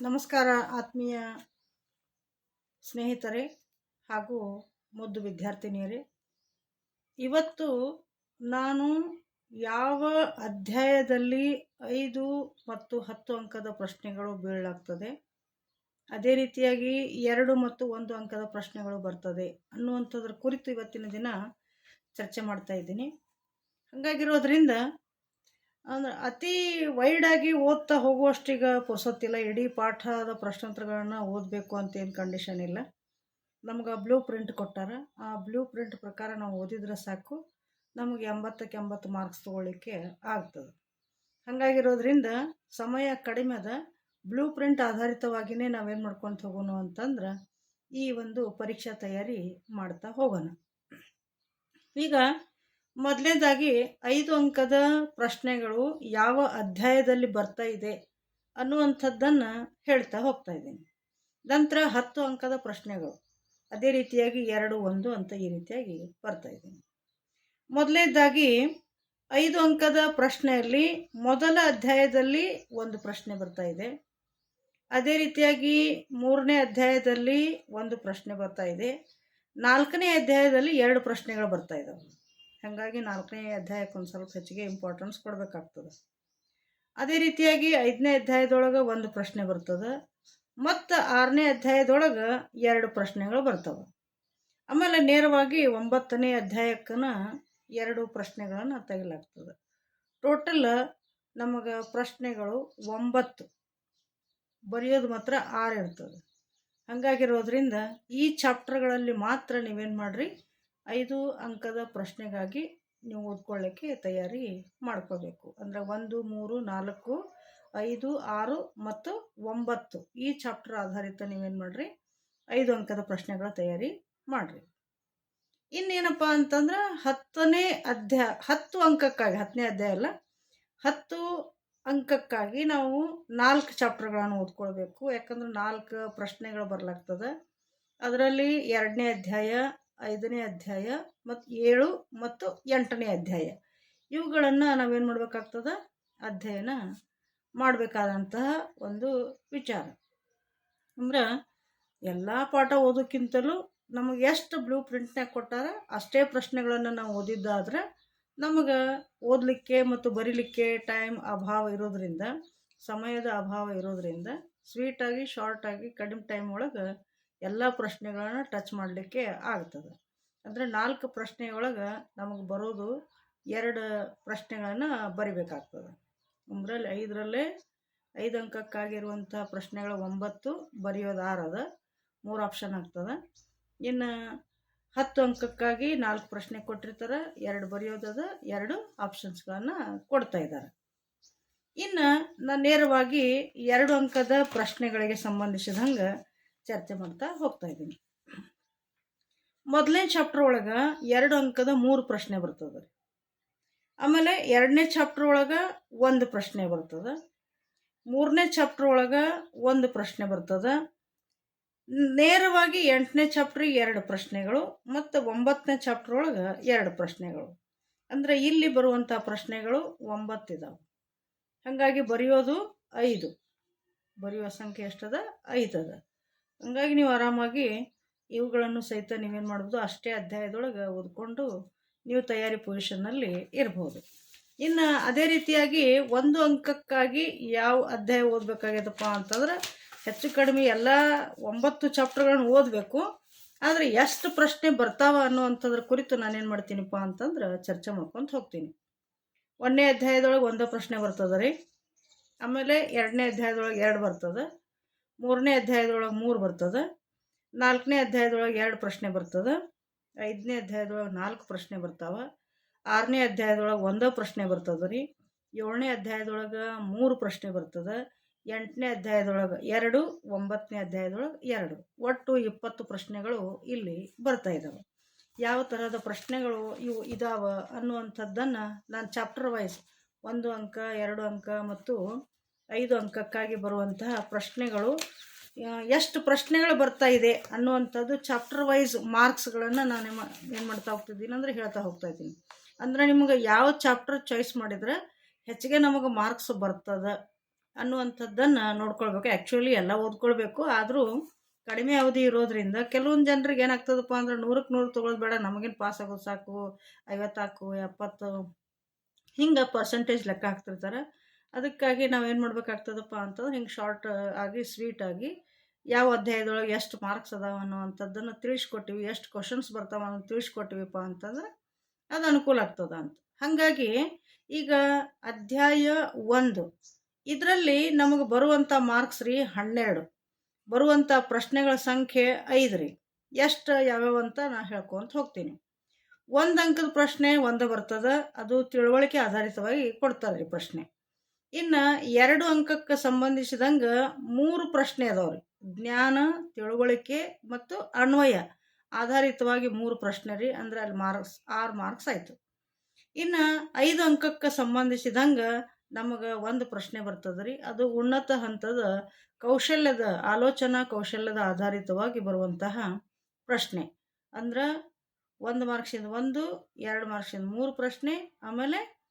ನಮಸ್ಕಾರ ಆತ್ಮೀಯ ಸ್ನೇಹಿತರೆ ಹಾಗೂ ಮುದ್ದು ವಿದ್ಯಾರ್ಥಿನಿಯರೇ. ಇವತ್ತು ನಾನು ಯಾವ ಅಧ್ಯಾಯದಲ್ಲಿ ಐದು ಮತ್ತು ಹತ್ತು ಅಂಕದ ಪ್ರಶ್ನೆಗಳು ಬೀಳಲಾಗ್ತದೆ, ಅದೇ ರೀತಿಯಾಗಿ ಎರಡು ಮತ್ತು ಒಂದು ಅಂಕದ ಪ್ರಶ್ನೆಗಳು ಬರ್ತದೆ ಅನ್ನುವಂಥದ್ರ ಕುರಿತು ಇವತ್ತಿನ ದಿನ ಚರ್ಚೆ ಮಾಡ್ತಾ ಇದ್ದೀನಿ. ಹಾಗಾಗಿರೋದ್ರಿಂದ ಅಂದ್ರೆ ಅತಿ ವೈಡಾಗಿ ಓದ್ತಾ ಹೋಗುವಷ್ಟೀಗ ಪುರ್ಸೊತ್ತಿಲ್ಲ ಇಡೀ ಪಾಠದ ಪ್ರಶ್ನೋತ್ತರಗಳನ್ನ ಓದಬೇಕು ಅಂತ ಏನು ಕಂಡೀಷನ್ ಇಲ್ಲ. ನಮ್ಗೆ ಬ್ಲೂ ಪ್ರಿಂಟ್ ಕೊಟ್ಟಾರ. ಆ ಬ್ಲೂ ಪ್ರಿಂಟ್ ಪ್ರಕಾರ ನಾವು ಓದಿದ್ರೆ ಸಾಕು. ನಮಗೆ ಎಂಬತ್ತಕ್ಕೆ ಎಂಬತ್ತು ಮಾರ್ಕ್ಸ್ ತೊಗೊಳ್ಳಿಕ್ಕೆ ಆಗ್ತದೆ. ಹಾಗಾಗಿರೋದ್ರಿಂದ ಸಮಯ ಕಡಿಮೆ ಅದ. ಬ್ಲೂ ಪ್ರಿಂಟ್ ಆಧಾರಿತವಾಗಿಯೇ ನಾವೇನು ಮಾಡ್ಕೊತ ಹೋಗೋಣ ಅಂತಂದ್ರೆ ಈ ಒಂದು ಪರೀಕ್ಷಾ ತಯಾರಿ ಮಾಡ್ತಾ ಹೋಗೋಣ. ಈಗ ಮೊದಲನೇದಾಗಿ ಐದು ಅಂಕದ ಪ್ರಶ್ನೆಗಳು ಯಾವ ಅಧ್ಯಾಯದಲ್ಲಿ ಬರ್ತಾ ಇದೆ ಅನ್ನುವಂಥದ್ದನ್ನು ಹೇಳ್ತಾ ಹೋಗ್ತಾ ಇದ್ದೀನಿ. ನಂತರ ಹತ್ತು ಅಂಕದ ಪ್ರಶ್ನೆಗಳು ಅದೇ ರೀತಿಯಾಗಿ ಎರಡು, ಒಂದು ಅಂತ ಈ ರೀತಿಯಾಗಿ ಬರ್ತಾ ಇದ್ದೀನಿ. ಮೊದಲನೇದಾಗಿ ಐದು ಅಂಕದ ಪ್ರಶ್ನೆಯಲ್ಲಿ ಮೊದಲ ಅಧ್ಯಾಯದಲ್ಲಿ ಒಂದು ಪ್ರಶ್ನೆ ಬರ್ತಾ ಇದೆ. ಅದೇ ರೀತಿಯಾಗಿ ಮೂರನೇ ಅಧ್ಯಾಯದಲ್ಲಿ ಒಂದು ಪ್ರಶ್ನೆ ಬರ್ತಾ ಇದೆ. ನಾಲ್ಕನೇ ಅಧ್ಯಾಯದಲ್ಲಿ ಎರಡು ಪ್ರಶ್ನೆಗಳು ಬರ್ತಾ ಇದ್ದಾವೆ ಹಾಗಾಗಿ ನಾಲ್ಕನೇ ಅಧ್ಯಾಯಕ್ಕೆ ಒಂದು ಸ್ವಲ್ಪ ಹೆಚ್ಚಿಗೆ ಇಂಪಾರ್ಟೆನ್ಸ್ ಕೊಡಬೇಕಾಗ್ತದೆ. ಅದೇ ರೀತಿಯಾಗಿ ಐದನೇ ಅಧ್ಯಾಯದೊಳಗೆ ಒಂದು ಪ್ರಶ್ನೆ ಬರ್ತದೆ, ಮತ್ತು ಆರನೇ ಅಧ್ಯಾಯದೊಳಗೆ ಎರಡು ಪ್ರಶ್ನೆಗಳು ಬರ್ತವೆ. ಆಮೇಲೆ ನೇರವಾಗಿ ಒಂಬತ್ತನೇ ಅಧ್ಯಾಯಕ್ಕನ ಎರಡು ಪ್ರಶ್ನೆಗಳನ್ನು ತೆಗಿಲಾಗ್ತದೆ ಟೋಟಲ್ ನಮಗೆ ಪ್ರಶ್ನೆಗಳು ಒಂಬತ್ತು, ಬರೆಯೋದು ಮಾತ್ರ ಆರು ಇರ್ತದೆ. ಹಾಗಾಗಿರೋದ್ರಿಂದ ಈ ಚಾಪ್ಟರ್ಗಳಲ್ಲಿ ಮಾತ್ರ ನೀವೇನು ಮಾಡಿರಿ? ಐದು ಅಂಕದ ಪ್ರಶ್ನೆಗಾಗಿ ನೀವು ಓದ್ಕೊಳ್ಳೋಕ್ಕೆ ತಯಾರಿ ಮಾಡ್ಕೋಬೇಕು. ಅಂದರೆ ಒಂದು, ಮೂರು, ನಾಲ್ಕು, ಐದು, ಆರು ಮತ್ತು ಒಂಬತ್ತು. ಈ ಚಾಪ್ಟರ್ ಆಧಾರಿತ ನೀವೇನು ಮಾಡಿರಿ? ಐದು ಅಂಕದ ಪ್ರಶ್ನೆಗಳ ತಯಾರಿ ಮಾಡಿರಿ. ಇನ್ನೇನಪ್ಪ ಅಂತಂದ್ರೆ ಹತ್ತನೇ ಅಧ್ಯಾಯ, ಹತ್ತು ಅಂಕಕ್ಕಾಗಿ, ಹತ್ತನೇ ಅಧ್ಯಾಯ ಅಲ್ಲ, ಹತ್ತು ಅಂಕಕ್ಕಾಗಿ ನಾವು ನಾಲ್ಕು ಚಾಪ್ಟರ್ಗಳನ್ನು ಓದ್ಕೊಳ್ಬೇಕು. ಯಾಕಂದ್ರೆ ನಾಲ್ಕು ಪ್ರಶ್ನೆಗಳು ಬರ್ಲಾಗ್ತದೆ. ಅದರಲ್ಲಿ ಎರಡನೇ ಅಧ್ಯಾಯ ಐದನೇ ಅಧ್ಯಾಯ ಮತ್ತು ಏಳು ಮತ್ತು ಎಂಟನೇ ಅಧ್ಯಾಯ. ಇವುಗಳನ್ನು ನಾವೇನು ಮಾಡಬೇಕಾಗ್ತದೆ? ಅಧ್ಯಯನ ಮಾಡಬೇಕಾದಂತಹ ಒಂದು ವಿಚಾರ. ಅಂದ್ರೆ ಎಲ್ಲ ಪಾಠ ಓದೋಕ್ಕಿಂತಲೂ ನಮಗೆ ಎಷ್ಟು ಬ್ಲೂ ಪ್ರಿಂಟ್ನಾಗ ಕೊಟ್ಟಾರ ಅಷ್ಟೇ ಪ್ರಶ್ನೆಗಳನ್ನು ನಾವು ಓದಿದ್ದಾದ್ರೆ ನಮಗೆ ಓದಲಿಕ್ಕೆ ಮತ್ತು ಬರೀಲಿಕ್ಕೆ ಟೈಮ್ ಅಭಾವ ಇರೋದ್ರಿಂದ, ಸಮಯದ ಅಭಾವ ಇರೋದ್ರಿಂದ ಸ್ವೀಟಾಗಿ ಶಾರ್ಟಾಗಿ ಕಡಿಮೆ ಟೈಮ್ ಒಳಗೆ ಎಲ್ಲ ಪ್ರಶ್ನೆಗಳನ್ನ ಟಚ್ ಮಾಡಲಿಕ್ಕೆ ಆಗ್ತದೆ. ಅಂದರೆ ನಾಲ್ಕು ಪ್ರಶ್ನೆಯೊಳಗೆ ನಮಗೆ ಬರೋದು ಎರಡು ಪ್ರಶ್ನೆಗಳನ್ನು ಬರಿಬೇಕಾಗ್ತದೆ. ಒಂದರಲ್ಲಿ ಐದರಲ್ಲೇ ಐದು ಅಂಕಕ್ಕಾಗಿರುವಂಥ ಪ್ರಶ್ನೆಗಳ ಒಂಬತ್ತು, ಬರೆಯೋದು ಆರದ ಮೂರು ಆಪ್ಷನ್ ಆಗ್ತದೆ. ಇನ್ನು ಹತ್ತು ಅಂಕಕ್ಕಾಗಿ ನಾಲ್ಕು ಪ್ರಶ್ನೆ ಕೊಟ್ಟಿರ್ತಾರೆ, ಎರಡು ಬರೆಯೋದದ ಎರಡು ಆಪ್ಷನ್ಸ್ಗಳನ್ನು ಕೊಡ್ತಾ ಇದ್ದಾರೆ ಇನ್ನು ನಾನು ನೇರವಾಗಿ ಎರಡು ಅಂಕದ ಪ್ರಶ್ನೆಗಳಿಗೆ ಸಂಬಂಧಿಸಿದಂಗೆ ಚರ್ಚೆ ಮಾಡ್ತಾ ಹೋಗ್ತಾ ಇದ್ದೀನಿ. ಮೊದಲನೇ ಚಾಪ್ಟರ್ ಒಳಗೆ ಎರಡು ಅಂಕದ ಮೂರು ಪ್ರಶ್ನೆ ಬರ್ತದೆ. ಆಮೇಲೆ ಎರಡನೇ ಚಾಪ್ಟರ್ ಒಳಗೆ ಒಂದು ಪ್ರಶ್ನೆ ಬರ್ತದೆ. ಮೂರನೇ ಚಾಪ್ಟರ್ ಒಳಗೆ ಒಂದು ಪ್ರಶ್ನೆ ಬರ್ತದೆ. ನೇರವಾಗಿ ಎಂಟನೇ ಚಾಪ್ಟ್ರಿಗೆ ಎರಡು ಪ್ರಶ್ನೆಗಳು ಮತ್ತು ಒಂಬತ್ತನೇ ಚಾಪ್ಟರ್ ಒಳಗೆ ಎರಡು ಪ್ರಶ್ನೆಗಳು. ಅಂದರೆ ಇಲ್ಲಿ ಬರುವಂಥ ಪ್ರಶ್ನೆಗಳು ಒಂಬತ್ತಿದಾವೆ. ಹಾಗಾಗಿ ಬರೆಯೋದು ಐದು. ಬರೆಯುವ ಸಂಖ್ಯೆ ಎಷ್ಟದ? ಐದದ. ಹಂಗಾಗಿ ನೀವು ಆರಾಮಾಗಿ ಇವುಗಳನ್ನು ಸಹಿತ ನೀವೇನು ಮಾಡ್ಬೋದು ಅಷ್ಟೇ ಅಧ್ಯಾಯದೊಳಗೆ ಓದ್ಕೊಂಡು ನೀವು ತಯಾರಿ ಪೊಸಿಷನ್ನಲ್ಲಿ ಇರ್ಬೋದು. ಇನ್ನು ಅದೇ ರೀತಿಯಾಗಿ ಒಂದು ಅಂಕಕ್ಕಾಗಿ ಯಾವ ಅಧ್ಯಾಯ ಓದಬೇಕಾಗ್ಯದಪ್ಪ ಅಂತಂದ್ರೆ ಹೆಚ್ಚು ಕಡಿಮೆ ಎಲ್ಲ ಒಂಬತ್ತು ಚಾಪ್ಟರ್ಗಳನ್ನು ಓದಬೇಕು. ಆದರೆ ಎಷ್ಟು ಪ್ರಶ್ನೆ ಬರ್ತಾವ ಅನ್ನೋವಂಥದ್ರ ಕುರಿತು ನಾನೇನು ಮಾಡ್ತೀನಿಪ್ಪ ಅಂತಂದ್ರೆ ಚರ್ಚೆ ಮಾಡ್ಕೊತ ಹೋಗ್ತೀನಿ. ಒಂದನೇ ಅಧ್ಯಾಯದೊಳಗೆ ಒಂದು ಪ್ರಶ್ನೆ ಬರ್ತದೆ ರೀ. ಆಮೇಲೆ ಎರಡನೇ ಅಧ್ಯಾಯದೊಳಗೆ ಎರಡು ಬರ್ತದೆ. ಮೂರನೇ ಅಧ್ಯಾಯದೊಳಗೆ ಮೂರು ಬರ್ತದೆ, ನಾಲ್ಕನೇ ಅಧ್ಯಾಯದೊಳಗೆ ಎರಡು ಪ್ರಶ್ನೆ ಬರ್ತದೆ, ಐದನೇ ಅಧ್ಯಾಯದೊಳಗೆ ನಾಲ್ಕು ಪ್ರಶ್ನೆ ಬರ್ತಾವೆ, ಆರನೇ ಅಧ್ಯಾಯದೊಳಗೆ ಒಂದೋ ಪ್ರಶ್ನೆ ಬರ್ತದೆ ರೀ ಏಳನೇ ಅಧ್ಯಾಯದೊಳಗೆ ಮೂರು ಪ್ರಶ್ನೆ ಬರ್ತದೆ, ಎಂಟನೇ ಅಧ್ಯಾಯದೊಳಗೆ ಎರಡು, ಒಂಬತ್ತನೇ ಅಧ್ಯಾಯದೊಳಗೆ ಎರಡು. ಒಟ್ಟು ಇಪ್ಪತ್ತು ಪ್ರಶ್ನೆಗಳು ಇಲ್ಲಿ ಬರ್ತಾ ಇದ್ದಾವೆ ಯಾವ ಥರದ ಪ್ರಶ್ನೆಗಳು ಇವು ಇದಾವೆ ಅನ್ನುವಂಥದ್ದನ್ನು ನಾನು ಚಾಪ್ಟರ್ ವೈಸ್ ಒಂದು ಅಂಕ, ಎರಡು ಅಂಕ ಮತ್ತು ಐದು ಅಂಕಕ್ಕಾಗಿ ಬರುವಂತಹ ಪ್ರಶ್ನೆಗಳು. ಎಷ್ಟು ಪ್ರಶ್ನೆಗಳು ಬರ್ತಾ ಇದೆ ಅನ್ನುವಂಥದ್ದು ಚಾಪ್ಟರ್ ವೈಸ್ ಮಾರ್ಕ್ಸ್ಗಳನ್ನು ನಾನು ಏನು ಮಾಡ್ತಾ ಹೋಗ್ತಿದ್ದೀನಿ ಅಂದರೆ ಹೇಳ್ತಾ ಹೋಗ್ತಾ ಇದ್ದೀನಿ. ಅಂದರೆ ನಿಮಗೆ ಯಾವ ಚಾಪ್ಟರ್ ಚಾಯ್ಸ್ ಮಾಡಿದರೆ ಹೆಚ್ಚಿಗೆ ನಮಗೆ ಮಾರ್ಕ್ಸ್ ಬರ್ತದೆ ಅನ್ನುವಂಥದ್ದನ್ನು ನೋಡ್ಕೊಳ್ಬೇಕು. ಆ್ಯಕ್ಚುಲಿ ಎಲ್ಲ ಓದ್ಕೊಳ್ಬೇಕು. ಆದರೂ ಕಡಿಮೆ ಅವಧಿ ಇರೋದ್ರಿಂದ ಕೆಲವೊಂದು ಜನರಿಗೆ ಏನಾಗ್ತದಪ್ಪ ಅಂದ್ರೆ ನೂರಕ್ಕೆ ನೂರು ತೊಗೊಳೋದು ಬೇಡ, ನಮಗೇನು ಪಾಸ್ ಆಗೋದು ಸಾಕು ಐವತ್ತಾಕು ಎಪ್ಪತ್ತು, ಹಿಂಗೆ ಪರ್ಸೆಂಟೇಜ್ ಲೆಕ್ಕ ಹಾಕ್ತಿರ್ತಾರೆ. ಅದಕ್ಕಾಗಿ ನಾವೇನು ಮಾಡಬೇಕಾಗ್ತದಪ್ಪ ಅಂತಂದ್ರೆ ಹಿಂಗೆ ಶಾರ್ಟ್ ಆಗಿ ಸ್ವೀಟ್ ಆಗಿ ಯಾವ ಅಧ್ಯಾಯದೊಳಗೆ ಎಷ್ಟು ಮಾರ್ಕ್ಸ್ ಅದಾವ ಅನ್ನೋವಂಥದ್ದನ್ನು ತಿಳಿಸ್ಕೊಟ್ಟಿವಿ, ಎಷ್ಟು ಕ್ವಶನ್ಸ್ ಬರ್ತಾವ ಅನ್ನೋದು ತಿಳಿಸ್ಕೊಟ್ಟಿವಿಪ್ಪ ಅಂತಂದ್ರೆ ಅದು ಅನುಕೂಲ ಆಗ್ತದ ಅಂತ. ಹಾಗಾಗಿ ಈಗ ಅಧ್ಯಾಯ ಒಂದು, ಇದರಲ್ಲಿ ನಮಗೆ ಬರುವಂಥ ಮಾರ್ಕ್ಸ್ ರೀ ಹನ್ನೆರಡು ಬರುವಂಥ ಪ್ರಶ್ನೆಗಳ ಸಂಖ್ಯೆ ಐದು ರೀ. ಎಷ್ಟು ಯಾವ್ಯಾವ ಅಂತ ನಾನು ಹೇಳ್ಕೊಂತ ಹೋಗ್ತೀನಿ. ಒಂದು ಅಂಕದ ಪ್ರಶ್ನೆ ಒಂದು ಬರ್ತದೆ, ಅದು ತಿಳುವಳಿಕೆ ಆಧಾರಿತವಾಗಿ ಕೊಡ್ತಾರೆ ರೀ ಪ್ರಶ್ನೆ. ಇನ್ನು ಎರಡು ಅಂಕಕ್ಕೆ ಸಂಬಂಧಿಸಿದಂಗೆ ಮೂರು ಪ್ರಶ್ನೆ ಅದಾವ್ರಿ. ಜ್ಞಾನ, ತಿಳುವಳಿಕೆ ಮತ್ತು ಅನ್ವಯ ಆಧಾರಿತವಾಗಿ ಮೂರು ಪ್ರಶ್ನೆ ರೀ ಅಂದ್ರೆ ಅಲ್ಲಿ ಮಾರ್ಕ್ಸ್, ಆರು ಮಾರ್ಕ್ಸ್ ಆಯಿತು. ಇನ್ನು ಐದು ಅಂಕಕ್ಕೆ ಸಂಬಂಧಿಸಿದಂಗೆ ನಮಗೆ ಒಂದು ಪ್ರಶ್ನೆ ಬರ್ತದೆ ರೀ ಅದು ಉನ್ನತ ಹಂತದ ಕೌಶಲ್ಯದ ಆಲೋಚನಾ ಕೌಶಲ್ಯದ ಆಧಾರಿತವಾಗಿ ಬರುವಂತಹ ಪ್ರಶ್ನೆ. ಅಂದ್ರೆ ಒಂದು ಮಾರ್ಕ್ಸಿಂದ ಒಂದು, ಎರಡು ಮಾರ್ಕ್ಸಿಂದ ಮೂರು ಪ್ರಶ್ನೆ, ಆಮೇಲೆ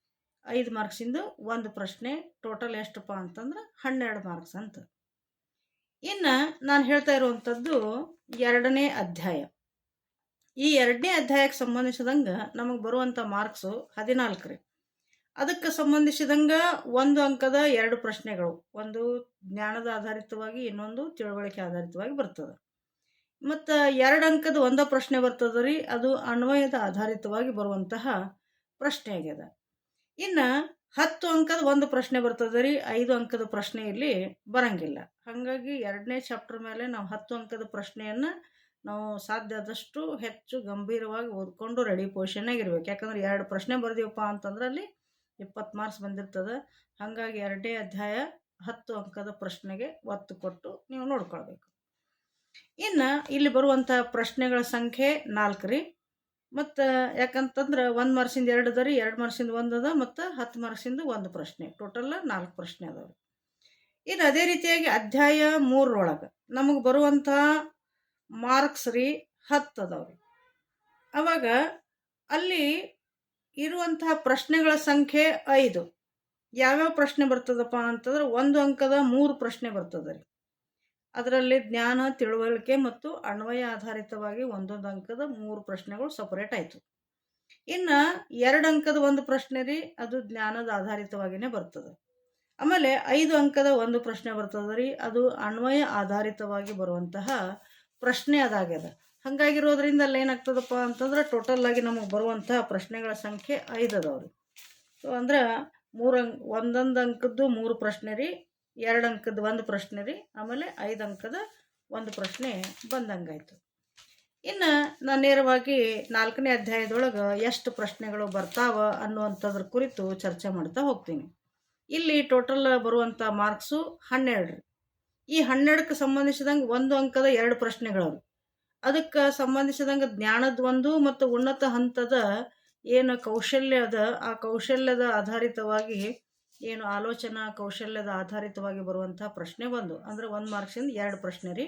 ಐದು ಮಾರ್ಕ್ಸಿಂದು ಒಂದು ಪ್ರಶ್ನೆ ಟೋಟಲ್ ಎಷ್ಟಪ್ಪ ಅಂತಂದ್ರೆ ಹನ್ನೆರಡು ಮಾರ್ಕ್ಸ್ ಅಂತ. ಇನ್ನು ನಾನು ಹೇಳ್ತಾ ಇರುವಂಥದ್ದು ಎರಡನೇ ಅಧ್ಯಾಯ. ಈ ಎರಡನೇ ಅಧ್ಯಾಯಕ್ಕೆ ಸಂಬಂಧಿಸಿದಂಗೆ ನಮಗೆ ಬರುವಂಥ ಮಾರ್ಕ್ಸು ಹದಿನಾಲ್ಕು ರೀ. ಅದಕ್ಕೆ ಸಂಬಂಧಿಸಿದಂಗೆ ಒಂದು ಅಂಕದ ಎರಡು ಪ್ರಶ್ನೆಗಳು, ಒಂದು ಜ್ಞಾನದ ಆಧಾರಿತವಾಗಿ, ಇನ್ನೊಂದು ತಿಳುವಳಿಕೆ ಆಧಾರಿತವಾಗಿ ಬರ್ತದೆ. ಮತ್ತು ಎರಡು ಅಂಕದ ಒಂದೇ ಪ್ರಶ್ನೆ ಬರ್ತದೆ ರೀ, ಅದು ಅನ್ವಯದ ಆಧಾರಿತವಾಗಿ ಬರುವಂತಹ ಪ್ರಶ್ನೆ ಆಗ್ಯದ. ಇನ್ನು ಹತ್ತು ಅಂಕದ ಒಂದು ಪ್ರಶ್ನೆ ಬರ್ತದೆ ರೀ, ಐದು ಅಂಕದ ಪ್ರಶ್ನೆ ಇಲ್ಲಿ ಬರಂಗಿಲ್ಲ. ಹಾಗಾಗಿ ಎರಡನೇ ಚಾಪ್ಟರ್ ಮೇಲೆ ನಾವು ಹತ್ತು ಅಂಕದ ಪ್ರಶ್ನೆಯನ್ನು ನಾವು ಸಾಧ್ಯ ಆದಷ್ಟು ಹೆಚ್ಚು ಗಂಭೀರವಾಗಿ ಓದ್ಕೊಂಡು ರೆಡಿ ಪೊಸಿಷನ್ನಾಗಿರ್ಬೇಕು ಯಾಕಂದ್ರೆ ಎರಡು ಪ್ರಶ್ನೆ ಬರ್ದೀವಪ್ಪ ಅಂತಂದ್ರೆ ಅಲ್ಲಿ ಇಪ್ಪತ್ತು ಮಾರ್ಕ್ಸ್ ಬಂದಿರ್ತದೆ. ಹಾಗಾಗಿ ಎರಡನೇ ಅಧ್ಯಾಯ ಹತ್ತು ಅಂಕದ ಪ್ರಶ್ನೆಗೆ ಒತ್ತು ಕೊಟ್ಟು ನೀವು ನೋಡ್ಕೊಳ್ಬೇಕು. ಇನ್ನು ಇಲ್ಲಿ ಬರುವಂಥ ಪ್ರಶ್ನೆಗಳ ಸಂಖ್ಯೆ ನಾಲ್ಕು ರೀ. ಮತ್ತು ಯಾಕಂತಂದ್ರೆ ಒಂದು ಮಾರ್ಕ್ಸಿಂದ ಎರಡು ಅದ ರೀ, ಎರಡು ಮಾರ್ಕ್ಸಿಂದ ಒಂದು ಅದ ಮತ್ತು ಹತ್ತು ಮಾರ್ಕ್ಸಿಂದ ಒಂದು ಪ್ರಶ್ನೆ. ಟೋಟಲ್ ನಾಲ್ಕು ಪ್ರಶ್ನೆ ಅದಾವೆ ಇನ್ನು ಅದೇ ರೀತಿಯಾಗಿ ಅಧ್ಯಾಯ ಮೂರರೊಳಗೆ ನಮಗೆ ಬರುವಂಥ ಮಾರ್ಕ್ಸ್ ರೀ ಹತ್ತು ಅದಾವೆ ಅವಾಗ ಅಲ್ಲಿ ಇರುವಂತಹ ಪ್ರಶ್ನೆಗಳ ಸಂಖ್ಯೆ ಐದು. ಯಾವ್ಯಾವ ಪ್ರಶ್ನೆ ಬರ್ತದಪ್ಪ ಅಂತಂದ್ರೆ ಒಂದು ಅಂಕದ ಮೂರು ಪ್ರಶ್ನೆ ಬರ್ತದೆ ರೀ. ಅದರಲ್ಲಿ ಜ್ಞಾನ, ತಿಳುವಳಿಕೆ ಮತ್ತು ಅನ್ವಯ ಆಧಾರಿತವಾಗಿ ಒಂದೊಂದು ಅಂಕದ ಮೂರು ಪ್ರಶ್ನೆಗಳು ಸಪರೇಟ್ ಆಯಿತು. ಇನ್ನು ಎರಡು ಅಂಕದ ಒಂದು ಪ್ರಶ್ನೆ ರೀ, ಅದು ಜ್ಞಾನದ ಆಧಾರಿತವಾಗಿಯೇ ಬರ್ತದೆ. ಆಮೇಲೆ ಐದು ಅಂಕದ ಒಂದು ಪ್ರಶ್ನೆ ಬರ್ತದೆ ರೀ, ಅದು ಅನ್ವಯ ಆಧಾರಿತವಾಗಿ ಬರುವಂತಹ ಪ್ರಶ್ನೆ ಅದಾಗ್ಯದ. ಹಾಗಾಗಿರೋದ್ರಿಂದ ಅಲ್ಲಿ ಏನಾಗ್ತದಪ್ಪ ಅಂತಂದ್ರೆ ಟೋಟಲ್ ಆಗಿ ನಮಗೆ ಬರುವಂತಹ ಪ್ರಶ್ನೆಗಳ ಸಂಖ್ಯೆ ಐದು ಅದಾವ್ರಿ. ಸೊ ಅಂದ್ರೆ ಮೂರು ಅಂಕ್, ಒಂದೊಂದು ಅಂಕದ್ದು ಮೂರು ಪ್ರಶ್ನೆ ರೀ ಎರಡು ಅಂಕದ ಒಂದು ಪ್ರಶ್ನೆ ರೀ, ಆಮೇಲೆ ಐದು ಅಂಕದ ಒಂದು ಪ್ರಶ್ನೆ ಬಂದಂಗಾಯ್ತು. ಇನ್ನು ನಾನು ನೇರವಾಗಿ ನಾಲ್ಕನೇ ಅಧ್ಯಾಯದೊಳಗೆ ಎಷ್ಟು ಪ್ರಶ್ನೆಗಳು ಬರ್ತಾವ ಅನ್ನುವಂಥದ್ರ ಕುರಿತು ಚರ್ಚೆ ಮಾಡ್ತಾ ಹೋಗ್ತೀನಿ. ಇಲ್ಲಿ ಟೋಟಲ್ ಬರುವಂಥ ಮಾರ್ಕ್ಸು ಹನ್ನೆರಡು ರೀ. ಈ ಹನ್ನೆರಡಕ್ಕೆ ಸಂಬಂಧಿಸಿದಂಗೆ ಒಂದು ಅಂಕದ ಎರಡು ಪ್ರಶ್ನೆಗಳವು ಅದಕ್ಕೆ ಸಂಬಂಧಿಸಿದಂಗೆ ಜ್ಞಾನದ ಒಂದು ಮತ್ತು ಉನ್ನತ ಹಂತದ ಏನು ಕೌಶಲ್ಯ ಅದ ಆ ಕೌಶಲ್ಯದ ಆಧಾರಿತವಾಗಿ ಏನು ಆಲೋಚನಾ ಕೌಶಲ್ಯದ ಆಧಾರಿತವಾಗಿ ಬರುವಂತಹ ಪ್ರಶ್ನೆ ಒಂದು ಅಂದರೆ ಒಂದು ಮಾರ್ಕ್ಸಿಂದ ಎರಡು ಪ್ರಶ್ನೆ ರೀ.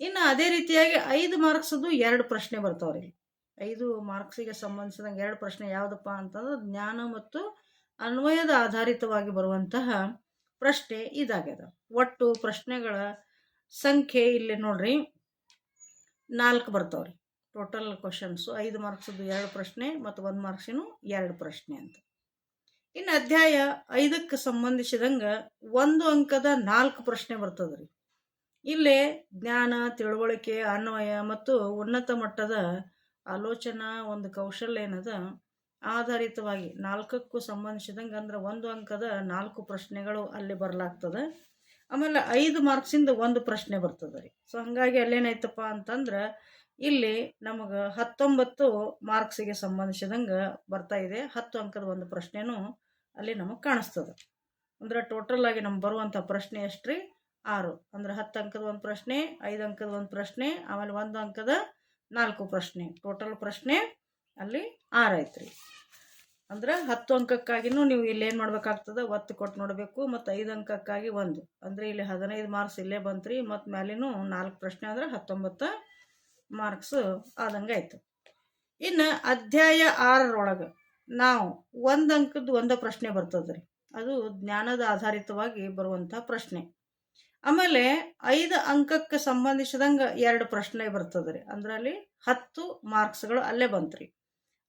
ಇನ್ನು ಅದೇ ರೀತಿಯಾಗಿ ಐದು ಮಾರ್ಕ್ಸದು ಎರಡು ಪ್ರಶ್ನೆ ಬರ್ತಾವ್ರಿ. ಐದು ಮಾರ್ಕ್ಸಿಗೆ ಸಂಬಂಧಿಸಿದಂಗೆ ಎರಡು ಪ್ರಶ್ನೆ ಯಾವುದಪ್ಪ ಅಂತಂದ್ರೆ ಜ್ಞಾನ ಮತ್ತು ಅನ್ವಯದ ಆಧಾರಿತವಾಗಿ ಬರುವಂತಹ ಪ್ರಶ್ನೆ ಇದಾಗ್ಯದ. ಒಟ್ಟು ಪ್ರಶ್ನೆಗಳ ಸಂಖ್ಯೆ ಇಲ್ಲಿ ನೋಡ್ರಿ, ನಾಲ್ಕು ಬರ್ತಾವ್ರಿ. ಟೋಟಲ್ ಕ್ವಶನ್ಸು ಐದು ಮಾರ್ಕ್ಸದ್ದು ಎರಡು ಪ್ರಶ್ನೆ ಮತ್ತು ಒಂದು ಮಾರ್ಕ್ಸಿನೂ ಎರಡು ಪ್ರಶ್ನೆ ಅಂತ. ಇನ್ನು ಅಧ್ಯಾಯ ಐದಕ್ಕೆ ಸಂಬಂಧಿಸಿದಂಗೆ ಒಂದು ಅಂಕದ ನಾಲ್ಕು ಪ್ರಶ್ನೆ ಬರ್ತದ್ರಿ. ಇಲ್ಲೇ ಜ್ಞಾನ, ತಿಳುವಳಿಕೆ, ಅನ್ವಯ ಮತ್ತು ಉನ್ನತ ಮಟ್ಟದ ಆಲೋಚನಾ ಒಂದು ಕೌಶಲ್ಯ ಏನದ? ಆಧಾರಿತವಾಗಿ ನಾಲ್ಕಕ್ಕೂ ಸಂಬಂಧಿಸಿದಂಗೆ ಅಂದ್ರೆ ಒಂದು ಅಂಕದ ನಾಲ್ಕು ಪ್ರಶ್ನೆಗಳು ಅಲ್ಲಿ ಬರಲಾಗ್ತದೆ. ಆಮೇಲೆ ಐದು ಮಾರ್ಕ್ಸಿಂದ ಒಂದು ಪ್ರಶ್ನೆ ಬರ್ತದೆ ರೀ ಸೊ ಹಾಗಾಗಿ ಅಲ್ಲೇನಾಯ್ತಪ್ಪ ಅಂತಂದ್ರೆ ಇಲ್ಲಿ ನಮಗೆ ಹತ್ತೊಂಬತ್ತು ಮಾರ್ಕ್ಸಿಗೆ ಸಂಬಂಧಿಸಿದಂಗೆ ಬರ್ತಾ ಇದೆ. ಹತ್ತು ಅಂಕದ ಒಂದು ಪ್ರಶ್ನೆನೂ ಅಲ್ಲಿ ನಮಗೆ ಕಾಣಿಸ್ತದೆ. ಅಂದ್ರೆ ಟೋಟಲ್ ಆಗಿ ನಮ್ಗೆ ಬರುವಂಥ ಪ್ರಶ್ನೆ ಎಷ್ಟು ರೀ ಆರು. ಅಂದ್ರೆ ಹತ್ತು ಅಂಕದ ಒಂದು ಪ್ರಶ್ನೆ, ಐದು ಅಂಕದ ಒಂದು ಪ್ರಶ್ನೆ, ಆಮೇಲೆ ಒಂದು ಅಂಕದ ನಾಲ್ಕು ಪ್ರಶ್ನೆ. ಟೋಟಲ್ ಪ್ರಶ್ನೆ ಅಲ್ಲಿ ಆರು ಐತೆ ರೀ ಅಂದ್ರೆ ಹತ್ತು ಅಂಕಕ್ಕಾಗಿನೂ ನೀವು ಇಲ್ಲಿ ಏನು ಮಾಡ್ಬೇಕಾಗ್ತದೆ? ಒತ್ತು ಕೊಟ್ಟು ನೋಡಬೇಕು, ಮತ್ತು ಐದು ಅಂಕಕ್ಕಾಗಿ ಒಂದು. ಅಂದರೆ ಇಲ್ಲಿ ಹದಿನೈದು ಮಾರ್ಕ್ಸ್ ಇಲ್ಲೇ ಬಂತು ರೀ ಮತ್ತು ಮೇಲಿನೂ ನಾಲ್ಕು ಪ್ರಶ್ನೆ ಅಂದ್ರೆ ಹತ್ತೊಂಬತ್ತು ಮಾರ್ಕ್ಸ್ ಆದಂಗೆ ಆಯಿತು. ಇನ್ನು ಅಧ್ಯಾಯ ಆರರೊಳಗೆ ನಾವು ಒಂದು ಅಂಕದ ಒಂದು ಪ್ರಶ್ನೆ ಬರ್ತದೆ ರೀ ಅದು ಜ್ಞಾನದ ಆಧಾರಿತವಾಗಿ ಬರುವಂಥ ಪ್ರಶ್ನೆ. ಆಮೇಲೆ ಐದು ಅಂಕಕ್ಕೆ ಸಂಬಂಧಿಸಿದಂಗೆ ಎರಡು ಪ್ರಶ್ನೆ ಬರ್ತದೆ ರೀ ಅಂದ್ರೆ ಅಲ್ಲಿ ಹತ್ತು ಮಾರ್ಕ್ಸ್ಗಳು ಅಲ್ಲೇ ಬಂತು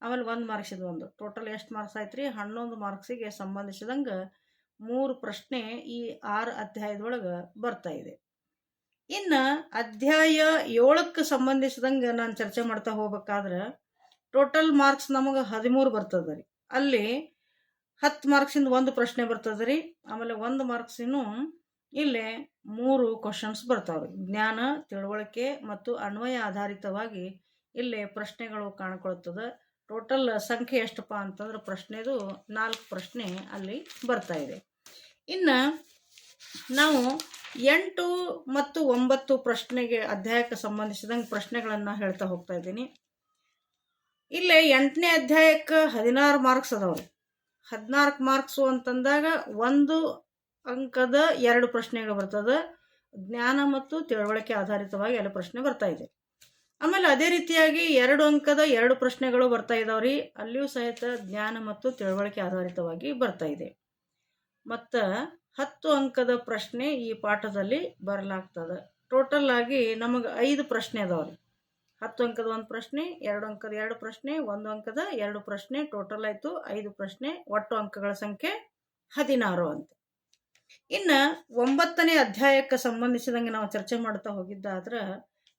ಆಮೇಲೆ ಒಂದು ಮಾರ್ಕ್ಸಿದ ಒಂದು. ಟೋಟಲ್ ಎಷ್ಟು ಮಾರ್ಕ್ಸ್ ಆಯ್ತು ರೀ ಹನ್ನೊಂದು ಮಾರ್ಕ್ಸಿಗೆ ಸಂಬಂಧಿಸಿದಂಗೆ ಮೂರು ಪ್ರಶ್ನೆ ಈ ಆರು ಅಧ್ಯಾಯದೊಳಗೆ ಬರ್ತಾ ಇದೆ. ಇನ್ನು ಅಧ್ಯಾಯ ಏಳಕ್ಕೆ ಸಂಬಂಧಿಸಿದಂಗೆ ನಾನು ಚರ್ಚೆ ಮಾಡ್ತಾ ಹೋಗ್ಬೇಕಾದ್ರೆ ಟೋಟಲ್ ಮಾರ್ಕ್ಸ್ ನಮಗೆ ಹದಿಮೂರು ಬರ್ತದೆ ರೀ. ಅಲ್ಲಿ ಹತ್ತು ಮಾರ್ಕ್ಸಿಂದ ಒಂದು ಪ್ರಶ್ನೆ ಬರ್ತದೆ ರೀ. ಆಮೇಲೆ ಒಂದು ಮಾರ್ಕ್ಸಿನೂ ಇಲ್ಲಿ ಮೂರು ಕ್ವಶನ್ಸ್ ಬರ್ತಾವ್ರಿ ಜ್ಞಾನ, ತಿಳುವಳಿಕೆ ಮತ್ತು ಅನ್ವಯ ಆಧಾರಿತವಾಗಿ ಇಲ್ಲಿ ಪ್ರಶ್ನೆಗಳು ಕಾಣ್ಕೊಳ್ತದೆ. ಟೋಟಲ್ ಸಂಖ್ಯೆ ಎಷ್ಟಪ್ಪ ಅಂತಂದ್ರೆ ಪ್ರಶ್ನೆದು ನಾಲ್ಕು ಪ್ರಶ್ನೆ ಅಲ್ಲಿ ಬರ್ತಾ ಇದೆ. ಇನ್ನು ನಾವು ಎಂಟು ಮತ್ತು ಒಂಬತ್ತು ಪ್ರಶ್ನೆಗೆ ಅಧ್ಯಾಯಕ್ಕೆ ಸಂಬಂಧಿಸಿದಂಗೆ ಪ್ರಶ್ನೆಗಳನ್ನು ಹೇಳ್ತಾ ಹೋಗ್ತಾ ಇದ್ದೀನಿ. ಇಲ್ಲೇ ಎಂಟನೇ ಅಧ್ಯಾಯಕ್ಕೆ ಹದಿನಾರು ಮಾರ್ಕ್ಸ್ ಅದಾವೆ ಹದಿನಾಲ್ಕು ಮಾರ್ಕ್ಸು ಅಂತಂದಾಗ ಒಂದು ಅಂಕದ ಎರಡು ಪ್ರಶ್ನೆಗಳು ಬರ್ತದೆ. ಜ್ಞಾನ ಮತ್ತು ತಿಳುವಳಿಕೆ ಆಧಾರಿತವಾಗಿ ಎಲ್ಲ ಪ್ರಶ್ನೆ ಬರ್ತಾ ಇದೆ. ಆಮೇಲೆ ಅದೇ ರೀತಿಯಾಗಿ ಎರಡು ಅಂಕದ ಎರಡು ಪ್ರಶ್ನೆಗಳು ಬರ್ತಾ ಇದಾವ್ರಿ. ಅಲ್ಲಿಯೂ ಸಹಿತ ಜ್ಞಾನ ಮತ್ತು ತಿಳುವಳಿಕೆ ಆಧಾರಿತವಾಗಿ ಬರ್ತಾ ಇದೆ. ಮತ್ತು ಹತ್ತು ಅಂಕದ ಪ್ರಶ್ನೆ ಈ ಪಾಠದಲ್ಲಿ ಬರಲಾಗ್ತದೆ. ಟೋಟಲ್ ಆಗಿ ನಮಗೆ ಐದು ಪ್ರಶ್ನೆ ಅದಾವ್ರಿ. ಹತ್ತು ಅಂಕದ ಒಂದು ಪ್ರಶ್ನೆ, ಎರಡು ಅಂಕದ ಎರಡು ಪ್ರಶ್ನೆ, ಒಂದು ಅಂಕದ ಎರಡು ಪ್ರಶ್ನೆ ಟೋಟಲ್ ಆಯಿತು ಐದು ಪ್ರಶ್ನೆ, ಒಟ್ಟು ಅಂಕಗಳ ಸಂಖ್ಯೆ ಹದಿನಾರು ಅಂತ. ಇನ್ನು ಒಂಬತ್ತನೇ ಅಧ್ಯಾಯಕ್ಕೆ ಸಂಬಂಧಿಸಿದಂಗೆ ನಾವು ಚರ್ಚೆ ಮಾಡ್ತಾ ಹೋಗಿದ್ದಾದ್ರೆ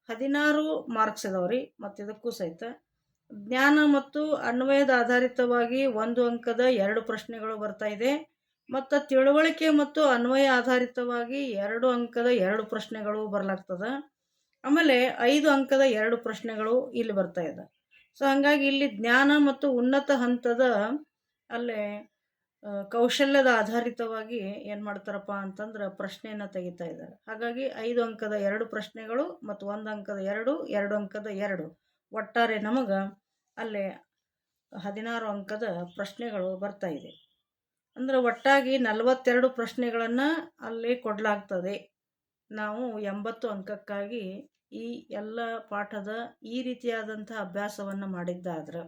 ಹದಿನಾರು ಮಾರ್ಕ್ಸ್ ಇದಾವ್ರಿ ಮತ್ತು ಇದಕ್ಕೂ ಸಹಿತ. ಜ್ಞಾನ ಮತ್ತು ಅನ್ವಯದ ಆಧಾರಿತವಾಗಿ ಒಂದು ಅಂಕದ ಎರಡು ಪ್ರಶ್ನೆಗಳು ಬರ್ತಾ ಇದೆ, ಮತ್ತು ತಿಳುವಳಿಕೆ ಮತ್ತು ಅನ್ವಯ ಆಧಾರಿತವಾಗಿ ಎರಡು ಅಂಕದ ಎರಡು ಪ್ರಶ್ನೆಗಳು ಬರ್ಲಾಗ್ತದೆ. ಆಮೇಲೆ ಐದು ಅಂಕದ ಎರಡು ಪ್ರಶ್ನೆಗಳು ಇಲ್ಲಿ ಬರ್ತಾ ಇದೆ. ಸೊ ಹಾಗಾಗಿ ಇಲ್ಲಿ ಜ್ಞಾನ ಮತ್ತು ಉನ್ನತ ಹಂತದ ಅಲ್ಲೇ ಕೌಶಲ್ಯದ ಆಧಾರಿತವಾಗಿ ಏನು ಮಾಡ್ತಾರಪ್ಪ ಅಂತಂದ್ರೆ ಪ್ರಶ್ನೆಯನ್ನು ತೆಗಿತಾ ಇದ್ದಾರೆ. ಹಾಗಾಗಿ ಐದು ಅಂಕದ ಎರಡು ಪ್ರಶ್ನೆಗಳು ಮತ್ತು ಒಂದು ಅಂಕದ ಎರಡು ಎರಡು ಅಂಕದ ಎರಡು. ಒಟ್ಟಾರೆ ನಮಗೆ ಅಲ್ಲೇ ಹದಿನಾರು ಅಂಕದ ಪ್ರಶ್ನೆಗಳು ಬರ್ತಾ ಇದೆ. ಅಂದರೆ ಒಟ್ಟಾಗಿ ನಲವತ್ತೆರಡು ಪ್ರಶ್ನೆಗಳನ್ನು ಅಲ್ಲಿ ಕೊಡಲಾಗ್ತದೆ. ನಾವು ಎಂಬತ್ತು ಅಂಕಕ್ಕಾಗಿ ಈ ಎಲ್ಲ ಪಾಠದ ಈ ರೀತಿಯಾದಂಥ ಅಭ್ಯಾಸವನ್ನು ಮಾಡಿದ್ದಾದ್ರೆ.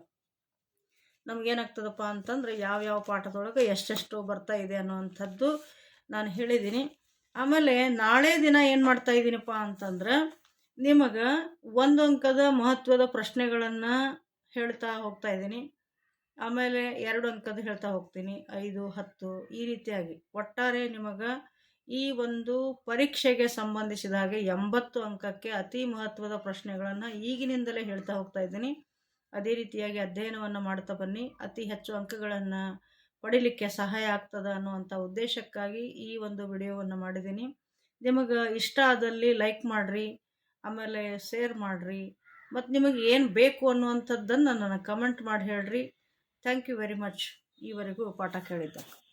ನಮಗೇನಾಗ್ತದಪ್ಪ ಅಂತಂದ್ರೆ ಯಾವ್ಯಾವ ಪಾಠದೊಳಗೆ ಎಷ್ಟೆಷ್ಟು ಬರ್ತಾ ಇದೆ ಅನ್ನುವಂಥದ್ದು ನಾನು ಹೇಳಿದ್ದೀನಿ ಆಮೇಲೆ ನಾಳೆ ದಿನ ಏನು ಮಾಡ್ತಾ ಇದ್ದೀನಪ್ಪ ಅಂತಂದ್ರೆ ನಿಮಗೆ ಒಂದು ಅಂಕದ ಮಹತ್ವದ ಪ್ರಶ್ನೆಗಳನ್ನು ಹೇಳ್ತಾ ಹೋಗ್ತಾ ಇದ್ದೀನಿ ಆಮೇಲೆ ಎರಡು ಅಂಕದ ಹೇಳ್ತಾ ಹೋಗ್ತೀನಿ. ಐದು, ಹತ್ತು ಈ ರೀತಿಯಾಗಿ. ಒಟ್ಟಾರೆ ನಿಮಗೆ ಈ ಒಂದು ಪರೀಕ್ಷೆಗೆ ಸಂಬಂಧಿಸಿದ ಹಾಗೆ ಎಂಬತ್ತು ಅಂಕಕ್ಕೆ ಅತಿ ಮಹತ್ವದ ಪ್ರಶ್ನೆಗಳನ್ನು ಈಗಿನಿಂದಲೇ ಹೇಳ್ತಾ ಹೋಗ್ತಾ ಇದ್ದೀನಿ. ಅದೇ ರೀತಿಯಾಗಿ ಅಧ್ಯಯನವನ್ನು ಮಾಡ್ತಾ ಬನ್ನಿ. ಅತಿ ಹೆಚ್ಚು ಅಂಕಗಳನ್ನು ಪಡಿಲಿಕ್ಕೆ ಸಹಾಯ ಆಗ್ತದೆ ಅನ್ನುವಂಥ ಉದ್ದೇಶಕ್ಕಾಗಿ ಈ ಒಂದು ವಿಡಿಯೋವನ್ನು ಮಾಡಿದ್ದೀನಿ. ನಿಮಗೆ ಇಷ್ಟ ಆದಲ್ಲಿ ಲೈಕ್ ಮಾಡಿರಿ, ಆಮೇಲೆ ಶೇರ್ ಮಾಡಿರಿ, ಮತ್ತು ನಿಮಗೆ ಏನು ಬೇಕು ಅನ್ನುವಂಥದ್ದನ್ನು ನನಗೆ ಕಮೆಂಟ್ ಮಾಡಿ ಹೇಳ್ರಿ. Thank you very much. ಈವರೆಗೂ ಪಾಠ ಕೇಳಿದ್ದಕ್ಕೆ.